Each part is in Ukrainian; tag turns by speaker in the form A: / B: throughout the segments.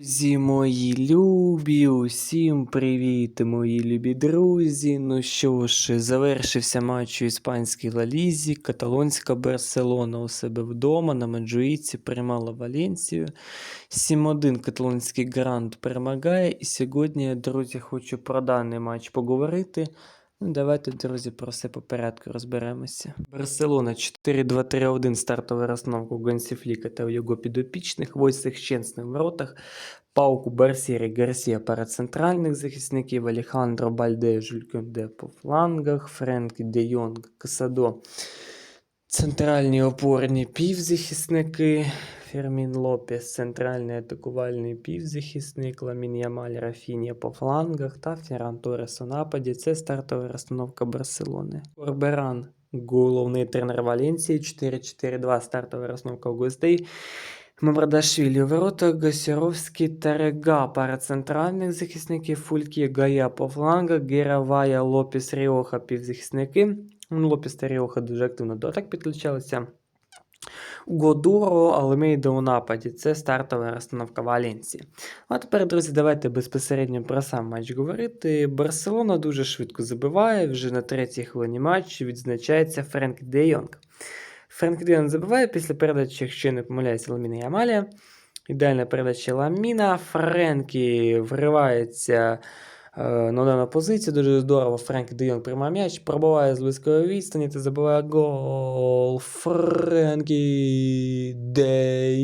A: Друзі мої любі, усім привіт, мої любі друзі. Ну що ж, завершився матч у іспанській Лалізі. Каталонська Барселона у себе вдома на Меджуїці приймала Валенсію. 7-1 каталонський грант перемагає. І сьогодні, друзі, хочу про даний матч поговорити. Ну, давайте, друзі, про все по порядку розберемося. Барселона 4-2-3-1 стартова розновку у Гансіфліка та його підопічних, Войсих Щенсних в воротах, Пауку Барсірі Гарсія перед центральних захисників, Алехандро Бальде, Жулькюнде по флангах, Френк Де Йонг, Касадо. Центральні опорні півзахисники, Фермін Лопес, центральний атакувальний півзахисник, Ламін Ямаль, Рафінія по флангах та Ферран Торес у нападі. Це стартова розстановка Барселони. Корберан, головний тренер Валенції, 4-4-2, стартова розстановка гостей. Мамрадашвілі у воротах, Гасіровський та Рега, пара центральних захисників, Фулькі, Гая по флангах, Геравая, Лопіс, Ріоха, півзахисники. Лопіс та дуже активно до атак підключалися. Годуро, Алемейда у нападі. Це стартова розстановка Валенції. А тепер, друзі, давайте безпосередньо про сам матч говорити. Барселона дуже швидко забиває. Вже на третій хвилині матчу відзначається Френк Де Йонг. Френк Де Йонг забиває після передачі, якщо не помиляюся, Ламіна Ямалія. Ідеальна передача Ламіна. Френкі вривається на дану позицію. Дуже здорово. Френк Де Йонг приймає м'яч, пробиває з близької відстані та забиває гол. Френкі Де.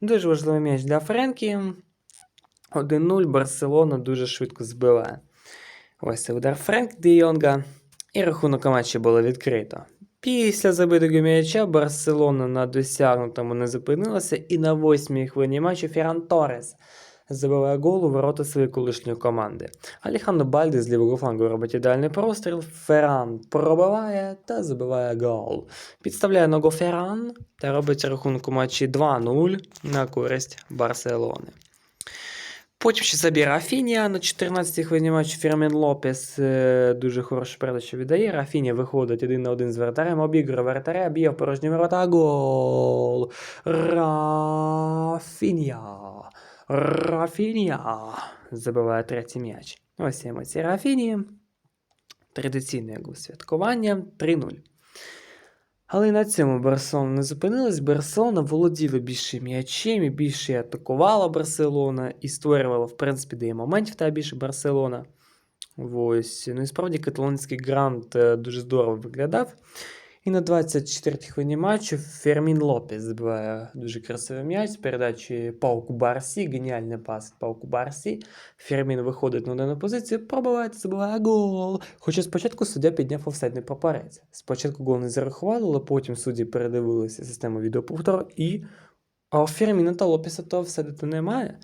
A: Дуже важливий м'яч для Френкі. 1-0 Барселона дуже швидко збиває. Ось це удар Френк Де Йонга. І рахунок матчі було відкрито. Після забитого м'яча Барселона на досягнутому не зупинилася, і на восьмій хвилині матчу Ферран Торес забиває гол у ворота своєї колишньої команди. Алехандро Бальди з лівого флангу робить ідеальний простріл. Ферран пробиває та забиває гол. Підставляє ногу Ферран та робить рахунок у матчі 2-0 на користь Барселони. Потім ще забір Рафінія на 14-й хвилині матчу Фермін Лопес е, дуже хорошу передачу віддає. Рафінія виходить один на один з вратарем, обігрує вратаря, б'є в порожні ворота. Гол! Рафінія! Рафінія! Забиває третій м'яч. Ось емоції Рафінії. Традиційне його святкування 3-0. Але на цьому Барселона не зупинилась. Барселона володіла більше м'ячем і більше атакувала Барселона і створювала, в принципі, де є моментів та більше Барселона. Ось. Ну і справді каталонський грант е, дуже здорово виглядав. І на 24-й хвилині матчу Фермін Лопес забиває дуже красивий м'яч з передачі Пауку Барсі. Геніальний пас Пауку Барсі. Фермін виходить на дану позицію, пробиває забиває гол. Хоча спочатку суддя підняв офсайдний папорець. Спочатку гол не зарахували, але потім судді передивилися систему відеоповтору і. А у Ферміна та Лопеса то офсайду немає.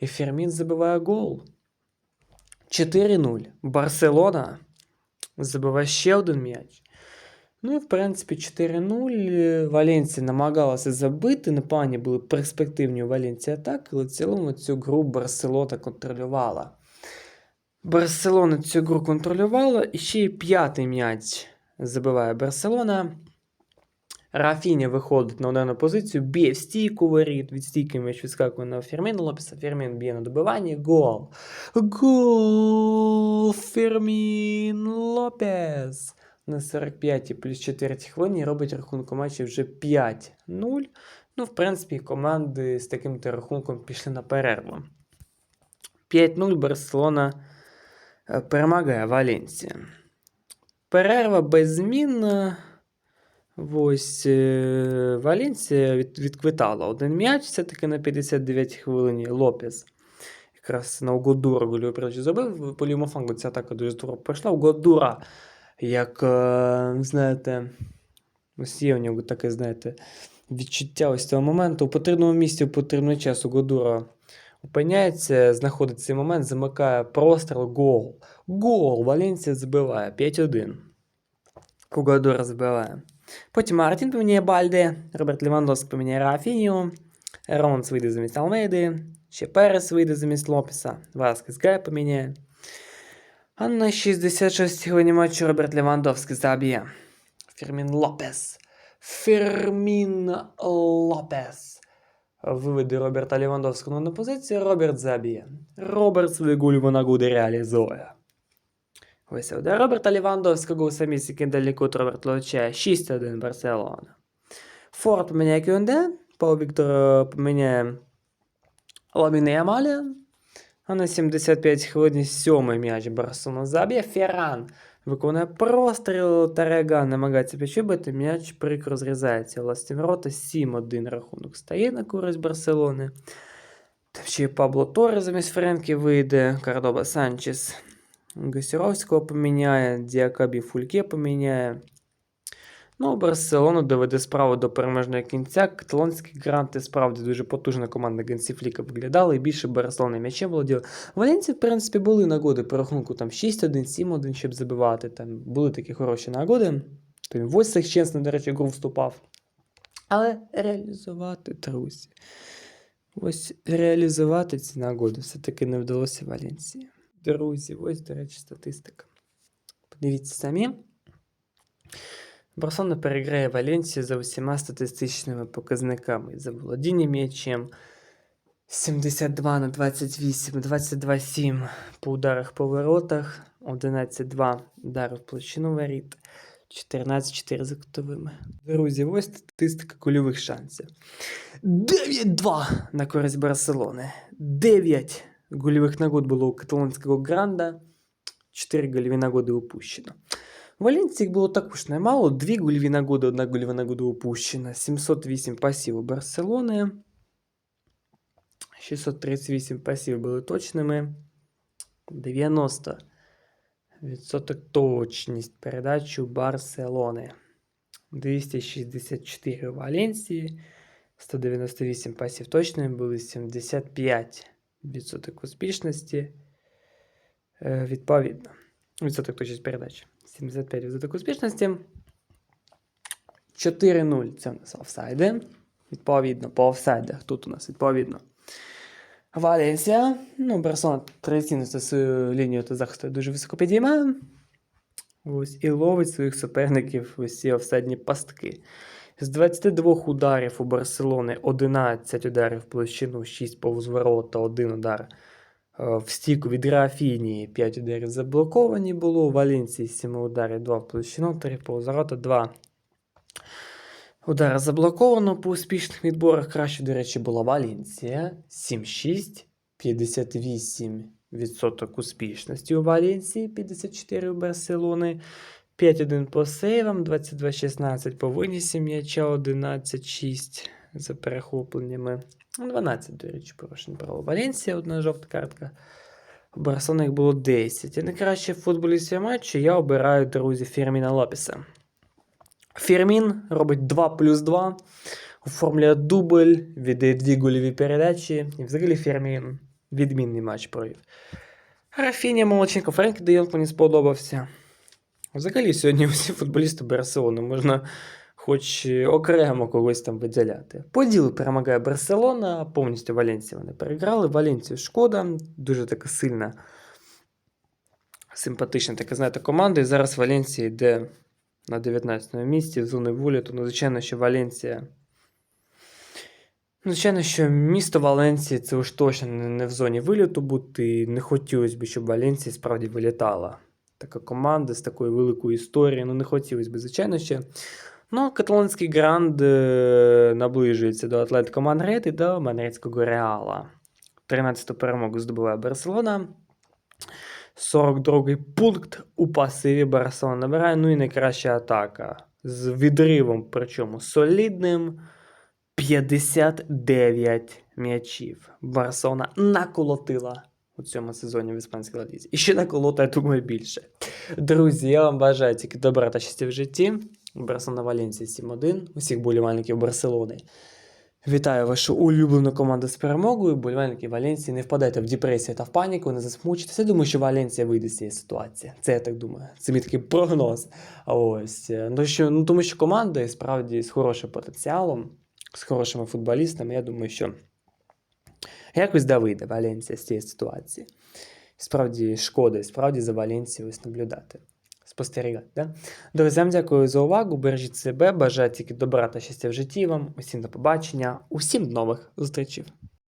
A: І Фермін забиває гол. 4-0. Барселона забиває ще один м'яч. Ну і в принципі 4-0. Валенсія намагалася забити. На плані були перспективні у Валенсії атаки, але в цілому цю гру Барселона контролювала. Барселона цю гру контролювала. І ще й п'ятий м'яч забиває Барселона. Рафіня виходить на дану позицію, б'є в стійку воріт, від стійки м'яч відскакує на Ферміна Лопеса, Фермін б'є на добиванні, гол. Гол! Фермін Лопес! На 45 плюс 4 хвилині робить рахунок у матчі вже 5-0. Ну, в принципі, команди з таким то рахунком пішли на перерву. 5-0 Барселона е, перемагає Валенсія. Перерва без змін. Ось е, Валенсія від, відквитала один м'яч, все-таки на 59 хвилині Лопес. Якраз на Угодура передачу зробив. По ця атака дуже здорово пройшла. Угодура, як, е, знаєте, ось є у нього таке, знаєте, відчуття ось цього моменту. У потрібному місці, у потрібний час Угодура опиняється, знаходить цей момент, замикає простріл, гол. Гол! Валенсія забиває 5-1. Угодура забиває. Потім Мартін поміняє Бальде, Роберт Левандовський поміняє Рафінію, Ронс вийде замість Алмейди, ще Перес вийде замість Лопеса, Васкес Гай поміняє. А на 66 хвилині матчу Роберт Левандовський заб'є. Фермін Лопес. Фермін Лопес. виведе Роберта Лівандовського на позицію, Роберт заб'є. Роберт свою гульву нагоди реалізує. Ось удар Роберта Лівандовського у самісінький далекут Роберт влучає 6-1 Барселона. Форд поміняє Кюнде, Пау Віктор поміняє Ламіне Ямаля. А на 75 хвилин сьомий м'яч Барселона заб'є. Ферран виконує простріл. Тареган намагається підчубити. М'яч прикро розрізається. Власні ворота 7-1 рахунок стає на користь Барселони. Там ще й Пабло Торе замість Френкі вийде. Кардоба Санчес Гасіровського поміняє. Діакабі Фульке поміняє. Ну, Барселону доведе справу до переможного кінця. Каталонські гранти справді дуже потужна команда Генсіфліка виглядала, і більше Барселона м'ячем володіла. Валенції, в принципі, були нагоди по рахунку там 6-1, 7-1, щоб забивати. Там були такі хороші нагоди. Там Войсах чесно, до речі, гру вступав. Але реалізувати, друзі. Ось реалізувати ці нагоди все-таки не вдалося Валенції. Друзі, ось, до речі, статистика. Подивіться самі. Барселона переграє Валенсію за усіма статистичними показниками. За володіння м'ячем 72 на 28, 22-7 по ударах по воротах, 11-2 удари в площину воріт, 14-4 за кутовими. Друзі, ось статистика кульових шансів. 9-2 на користь Барселони. 9 гольових нагод було у каталонського гранда, 4 гольові нагоди упущено. В Валенції їх було також немало. Дві гольові нагоди, одна гольова нагода упущена. 708 пасів у Барселони. 638 пасів були точними. 90 відсоток точність передачі у Барселони. 264 у Валенції. 198 пасів точними були 75 відсоток успішності. Е, Відповідно. Відсоток точність передачі. 75 відсоток успішності. 4-0 це у нас офсайди. Відповідно, по офсайдах тут у нас відповідно. Валенсія. Ну, Барселона традиційно свою лінію та захисту дуже високо підіймає. Ось, і ловить своїх суперників ось ці офсайдні пастки. З 22 ударів у Барселони 11 ударів в площину, 6 повз ворота, 1 удар в стійку від Рафіні, 5 ударів заблоковані було. У Валенції 7 ударів, 2 в площину, 3 повз ворота, 2 удари заблоковано по успішних відборах. Краще, до речі, була Валенція. 7-6, 58% успішності у Валенції, 54 у Барселони. 5-1 по сейвам, 22-16 по винісі м'яча, 11-6 за перехопленнями. 12, до речі, порушень право. Валенсія, одна жовта картка. Їх було 10. І найкраще футболістів матчу я обираю, друзі, Фірміна Лопеса. Фірмін робить 2 плюс 2, оформлює дубль, віддає дві гольові передачі. І взагалі Фірмін відмінний матч провів. Рафіня Молодченко, Френк Де Йонг мені сподобався. Взагалі, сьогодні всі футболісти Барселони можна хоч окремо когось там виділяти. По ділу перемагає Барселона, повністю Валенсію вони переграли. Валенсію шкода, дуже така сильна, симпатична така, знаєте, команда. І зараз Валенсія йде на 19 місці в зони виліту. Ну, звичайно, що Валенсія. Ну, Звичайно, що місто Валенсія це уж точно не в зоні виліту бути. і Не хотілося б, щоб Валенсія справді вилітала така команда з такою великою історією. Ну, не хотілося б, звичайно, ще. Ну, каталонський гранд е, наближується до Атлетико Мандред і до Мандредського Реала. 13-ту перемогу здобуває Барселона. 42-й пункт у пасиві Барселона набирає. Ну і найкраща атака. З відривом, причому солідним. 59 м'ячів. Барселона наколотила у цьому сезоні в іспанській лалізі. І ще наколота, я думаю, більше. Друзі, я вам бажаю тільки добра та щастя в житті. Барселона Валенсія 7-1. Усіх болівальників Барселони. Вітаю вашу улюблену команду з перемогою. Болівальники Валенсії, не впадайте в депресію та в паніку, не засмучитеся. Я думаю, що Валенсія вийде з цієї ситуації. Це я так думаю. Це мій такий прогноз. Ось. Ну, що, ну, тому що команда справді з хорошим потенціалом, з хорошими футболістами. Я думаю, що якось да вийде Валенсія з цієї ситуації. Справді шкода, справді за Валенсією ось наблюдати. Спостерігати. Да? Друзям, дякую за увагу. Бережіть себе, бажаю тільки добра та щастя в житті вам. Усім до побачення, усім нових зустрічей.